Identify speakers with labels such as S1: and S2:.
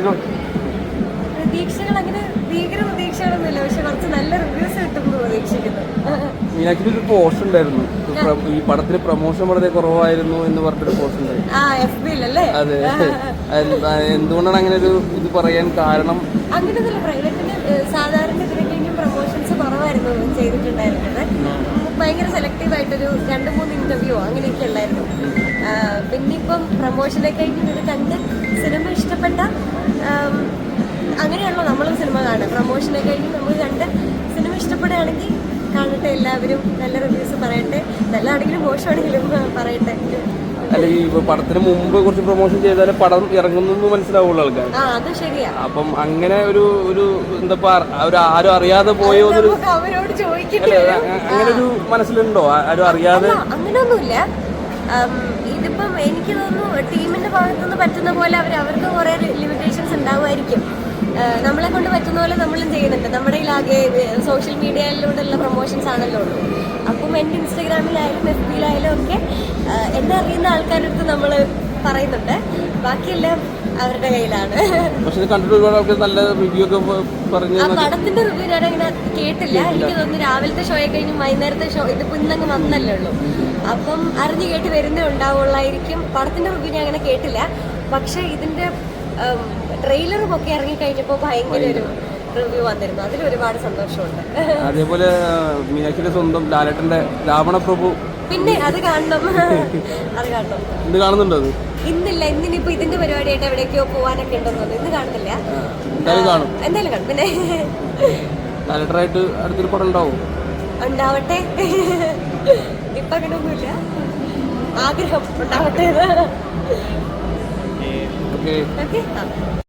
S1: പ്രതീക്ഷകൾ അങ്ങനെ ഭീകര പ്രതീക്ഷകളൊന്നുമില്ല. പക്ഷെ കുറച്ച് നല്ല റിവ്യൂസ് പ്രതീക്ഷിക്കുന്നു.
S2: ഒരു പോസ്റ്റ് ഉണ്ടായിരുന്നു. ഈ പടത്തിന് പ്രൊമോഷൻ വളരെ കുറവായിരുന്നു എന്ന് പറഞ്ഞിട്ടൊരു പോസ്റ്റ് ഉണ്ടായിരുന്നു അതെ. എന്താ- എന്തുകൊണ്ടാണ് അങ്ങനെ ഒരു ഇത് പറയാൻ കാരണം?
S1: അങ്ങനെയൊന്നുമില്ല. പ്രൈവറ്റിന് സാധാരണ ഇതിനൊക്കെയും പ്രൊമോഷൻസ് കുറവായിരുന്നു ചെയ്തിട്ടുണ്ടായിരുന്നത് ഭയങ്കര സെലക്റ്റീവ് ആയിട്ടൊരു രണ്ട് മൂന്ന് ഇന്റർവ്യൂ അങ്ങനെയൊക്കെ ഉള്ളായിരുന്നു. പിന്നെ ഇപ്പം പ്രൊമോഷനൊക്കെ ഇത് കണ്ട് സിനിമ ഇഷ്ടപ്പെട്ട അങ്ങനെയാണല്ലോ നമ്മൾ സിനിമ കാണുക. പ്രൊമോഷനൊക്കെ കഴിഞ്ഞ് നമ്മൾ കണ്ട് എല്ലാവരും നല്ല റിവ്യൂസ് പറയട്ടെ. നല്ലതാണെങ്കിലും മോശമാണെങ്കിലും പറയട്ടെ.
S2: അല്ല ഈ പടത്തിന് മുമ്പ് കുറച്ച് പ്രൊമോഷൻ ചെയ്താലേ പടം ഇറങ്ങുന്നു മനസ്സിലാവുള്ളൂ ആൾക്കാർ അപ്പം അങ്ങനെ ഒരു ഒരു എന്താ ഒരു ആരും അറിയാതെ പോയോ ഒരു അങ്ങനെ ഒരു മനസ്സിലുണ്ടോ? ആരും അറിയാതെ
S1: അങ്ങനൊന്നുമില്ല. അങ്ങനെയൊന്നുമില്ല ഇതിപ്പം എനിക്ക് തോന്നുന്നു ടീമിന്റെ ഭാഗത്തുനിന്ന് പറ്റുന്ന പോലെ അവർ അവർക്ക് കുറെ ലിമിറ്റേഷൻസ് ഉണ്ടാവുമായിരിക്കും. നമ്മളെ കൊണ്ട് പറ്റുന്ന പോലെ നമ്മളും ചെയ്യുന്നുണ്ട്. നമ്മുടെ ആകെ സോഷ്യൽ മീഡിയയിലൂടെയുള്ള പ്രൊമോഷൻസ് ആണല്ലോ ഉള്ളൂ. അപ്പം എന്റെ ഇൻസ്റ്റഗ്രാമിലായാലും എഫ് ബിയിലായാലും ഒക്കെ എന്നെ അറിയുന്ന ആൾക്കാരുടെ അടുത്ത് നമ്മൾ പറയുന്നുണ്ട്. ബാക്കിയെല്ലാം അവരുടെ കയ്യിലാണ്.
S2: പക്ഷെ കണ്ടിട്ട് ഒരുപാട് ആൾക്കാർ നല്ല റിവ്യൂ ഒക്കെ പറഞ്ഞു
S1: ആ പടത്തിന്റെ റിവ്യൂ ഞാൻ അങ്ങനെ കേട്ടില്ല. എനിക്ക് തോന്നുന്നു രാവിലത്തെ ഷോ കഴിഞ്ഞ് വൈകുന്നേരത്തെ ഷോ ഇതിപ്പോ ഇന്നങ്ങ് വന്നല്ലേ ഉള്ളൂ. അപ്പം അറിഞ്ഞു കേട്ട് വരുന്നേ ഉണ്ടാവുള്ളായിരിക്കും. പടത്തിന്റെ റിവ്യൂ ഞാൻ അങ്ങനെ കേട്ടില്ല. പക്ഷെ ഇതിന്റെ ട്രെയിലറും ഒക്കെ ഇറങ്ങി കഴിഞ്ഞപ്പോൾ ഭയങ്കര ഒരു റിവ്യൂ വന്നിരുന്നു. അതിൽ ഒരുപാട് സന്തോഷമുണ്ട്.
S2: അതേപോലെ മീനാക്ഷിന്റെ മീനാക്ഷിയുടെ സ്വന്തം ലാലേട്ടന്റെ രാവണപ്രഭു.
S1: പിന്നെ അത് കാണണം. അത് കാണണം.
S2: ഇത് കാണുന്നുണ്ടോ
S1: ഇന്നില്ല ഇന്നിനിപ്പോ ഇതിന്റെ പരിപാടിയായിട്ട് എവിടേക്കോ പോവാനൊക്കെ ഉണ്ടെന്ന് തോന്നുന്നു. ഇന്ന് കാണുന്നില്ല.
S2: എന്തായാലും കാണും.
S1: എന്തായാലും കാണും. പിന്നെ
S2: ലാലേട്ടറായിട്ട് അടുത്തൊരു പടം ഉണ്ടാവും.
S1: ഉണ്ടാവട്ടെ. ഇപ്പൊ അങ്ങനെ ഒന്നുമില്ല ആഗ്രഹം ഉണ്ടാവട്ടെ. Okay.